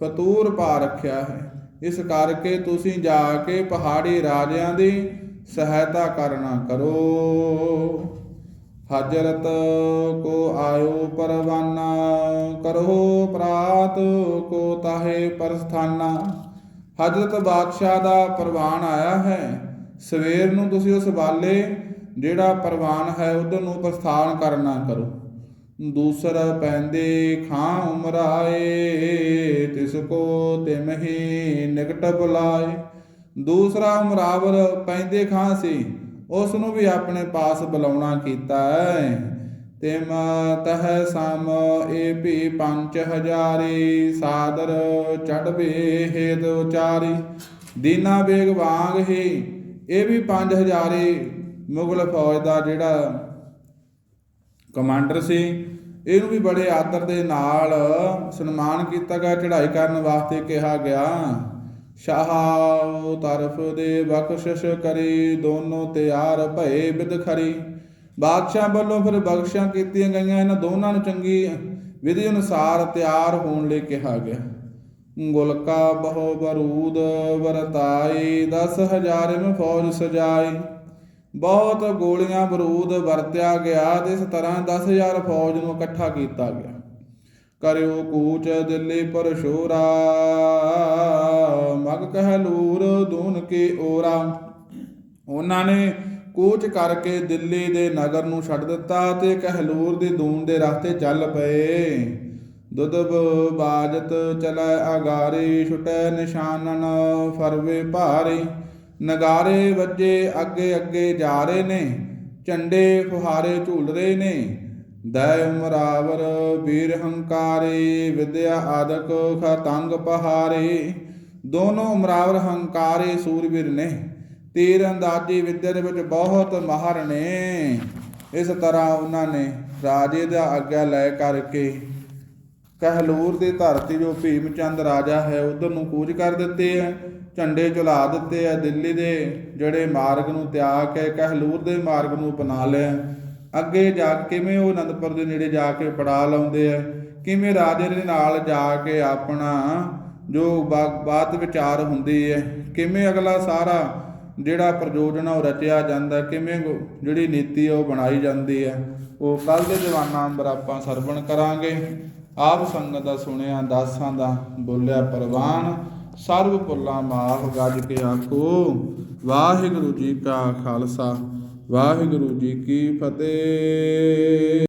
ਫਤੂਰ ਪਾ ਰੱਖਿਆ ਹੈ। ਇਸ ਕਰਕੇ ਤੁਸੀਂ ਜਾ ਕੇ ਪਹਾੜੀ ਰਾਜਿਆਂ ਦੀ ਸਹਾਇਤਾ ਕਰਨਾ ਕਰੋ। ਹਜਰਤ ਕੋ ਆਇਓ ਪਰਵਾਨਾ, ਕਰੋ ਪ੍ਰਾਤ ਕੋ ਤਾਹੇ ਪਰਸਥਾਨਾ। ਹਜਰਤ ਬਾਦਸ਼ਾਹ ਦਾ ਪ੍ਰਵਾਨ ਆਇਆ ਹੈ। ਸਵੇਰ ਨੂੰ ਤੁਸੀਂ ਉਸ ਵਾਲੇ ਜਿਹੜਾ ਪ੍ਰਵਾਨ ਹੈ, ਉਧਰ ਨੂੰ ਪ੍ਰਸਥਾਨ ਕਰਨਾ ਕਰੋ। ਦੂਸਰਾ ਪੈਂਦੇ ਖਾਂ ਉਮਰਾਏ, ਤਿਸ ਕੋ ਤਿਮਹੀ ਨਿਕਟ ਬੁਲਾਏ। ਦੂਸਰਾ ਉਮਰਾਵਰ ਪੈਂਦੇ ਖਾਂ ਸੀ ਉਸ ਨੂੰ ਵੀ ਆਪਣੇ ਪਾਸ ਬੁਲਾਉਣਾ ਕੀਤਾ ਹੈ ਤਿਮ ਤਹ ਸਮ ਏ ਭੀ ਪੰਜ ਹਜ਼ਾਰੀ, ਸਾਦਰ ਚੜਵੇ ਹੇਦ ਉਚਾਰੀ। ਦੀਨਾ ਬੇਗ ਵਾਂਗ ਹੀ, ਇਹ ਵੀ 5000 ਮੁਗਲ ਫੌਜ ਦਾ ਜਿਹੜਾ ਕਮਾਂਡਰ ਸੀ। ਇਹਨੂੰ ਵੀ ਬੜੇ ਆਦਰ ਦੇ ਨਾਲ ਸਨਮਾਨ ਕੀਤਾ ਗਿਆ, ਚੜ੍ਹਾਈ ਕਰਨ ਵਾਸਤੇ ਕਿਹਾ ਗਿਆ। ਸ਼ਾਹ ਤਰਫ ਦੇ ਬਖਸ਼ਿਸ਼ ਕਰੀ, ਦੋਨੋਂ ਤਿਆਰ ਭਏ ਬਿਦ ਖਰੀ। ਬਾਦਸ਼ਾਹ ਵੱਲੋਂ ਫਿਰ ਬਖਸ਼ਾਂ ਕੀਤੀਆਂ ਗਈਆਂ। ਇਹਨਾਂ ਦੋਨਾਂ ਨੂੰ ਚੰਗੀ ਵਿਧੀ ਅਨੁਸਾਰ ਤਿਆਰ ਹੋਣ ਲਈ ਕਿਹਾ ਗਿਆ। ਗੁਲਕਾ ਬਹੁ ਬਰੂਦ ਵਰਤਾਈ 10000 ਮੈਂ ਫੌਜ ਸਜਾਈ। ਬਹੁਤ ਗੋਲੀਆਂ ਬਰੂਦ ਵਰਤਿਆ ਗਿਆ ਤੇ ਇਸ ਤਰ੍ਹਾਂ 10000 ਫੌਜ ਨੂੰ ਇਕੱਠਾ ਕੀਤਾ ਗਿਆ। ਕਰਿਓ ਕੂਚ ਦਿੱਲੀ ਪਰ ਸ਼ੋਰਾ ਮਗ ਕਹਿਲੂਰ ਦੂਨ ਕੀ ਓਰਾ। ਉਹਨਾਂ ਨੇ ਕੂਚ ਕਰਕੇ ਦਿੱਲੀ ਦੇ ਨਗਰ ਨੂੰ ਛੱਡ ਦਿੱਤਾ ਤੇ ਕਹਿਲੂਰ ਦੇ ਦੂਨ ਦੇ ਰਸਤੇ ਚੱਲ ਪਏ। ਦੁਦਬ ਬਾਜਤ ਚਲੈ ਆਗਾਰੀ ਛੁਟੈ ਨਿਸ਼ਾਨਨ ਫਰਵੇ ਭਾਰੀ। ਨਗਾਰੇ ਵੱਜੇ, ਅੱਗੇ ਅੱਗੇ ਜਾ ਰਹੇ ਨੇ, ਝੰਡੇ ਫੁਹਾਰੇ ਝੂਲ ਰਹੇ ਨੇ। ਦੈ ਮਰਾਵਰ ਵੀਰ ਹੰਕਾਰੇ, ਵਿਦਿਆ ਆਦਕ ਖਤੰਗ ਪਹਾਰੇ। ਦੋਨੋਂ ਮਰਾਵਰ ਹੰਕਾਰੇ ਸੂਰਵੀਰ ਨੇ। ਤੀਰ ਅੰਦਾਜ਼ੀ ਵਿਦਿਆ ਦੇ ਵਿੱਚ ਬਹੁਤ ਮਾਹਰ ਨੇ। ਇਸ ਤਰ੍ਹਾਂ ਉਹਨਾਂ ਨੇ ਰਾਜੇ ਦਾ ਆਗਿਆ ਲੈ ਕਰਕੇ ਕਹਿਲੂਰ ਦੀ ਧਰਤੀ ਜੋ ਭੀਮ ਚੰਦ ਰਾਜਾ ਹੈ, ਉਧਰ ਨੂੰ ਕੂਚ ਕਰ ਦਿੱਤੇ ਹੈ ਝੰਡੇ ਝੁਲਾ ਦਿੱਤੇ ਹੈ ਦਿੱਲੀ ਦੇ, ਜਿਹੜੇ ਮਾਰਗ ਨੂੰ ਤਿਆਗ ਕੇ ਕਹਿਲੂਰ ਦੇ ਮਾਰਗ ਨੂੰ ਅਪਣਾ ਲਿਆ ਅੱਗੇ ਜਾ ਕਿਵੇਂ ਉਹ ਅਨੰਦਪੁਰ ਦੇ ਨੇੜੇ ਜਾ ਕੇ ਪੜਾ ਲਾਉਂਦੇ ਆ? ਕਿਵੇਂ ਰਾਜੇ ਦੇ ਨਾਲ ਜਾ ਕੇ ਆਪਣਾ ਜੋ ਬਾ- ਬਾਤ ਵਿਚਾਰ ਹੁੰਦੀ ਹੈ ਕਿਵੇਂ ਅਗਲਾ ਸਾਰਾ ਜਿਹੜਾ ਪ੍ਰਯੋਜਨ ਉਹ ਰਚਿਆ ਜਾਂਦਾ? ਕਿਵੇਂ ਗੋ- ਜਿਹੜੀ ਨੀਤੀ ਆ ਉਹ ਬਣਾਈ ਜਾਂਦੀ ਹੈ ਉਹ ਕੱਲ ਦੇ ਜਵਾਨਾਂ ਅੰਦਰ ਆਪਾਂ ਸਰਵਣ ਕਰਾਂਗੇ। ਆਪ ਸੰਗਤ ਦਾ ਸੁਣਿਆ, ਦਾਸਾਂ ਦਾ ਬੋਲਿਆ ਪ੍ਰਵਾਨ, ਸਰਬ ਪੁੱਲਾ ਮਾਫ ਗੱਜ ਕੇ ਆਖੋ, ਵਾਹਿਗੁਰੂ ਜੀ ਕਾ ਖਾਲਸਾ, ਵਾਹਿਗੁਰੂ ਜੀ ਕੀ ਫਤਿਹ।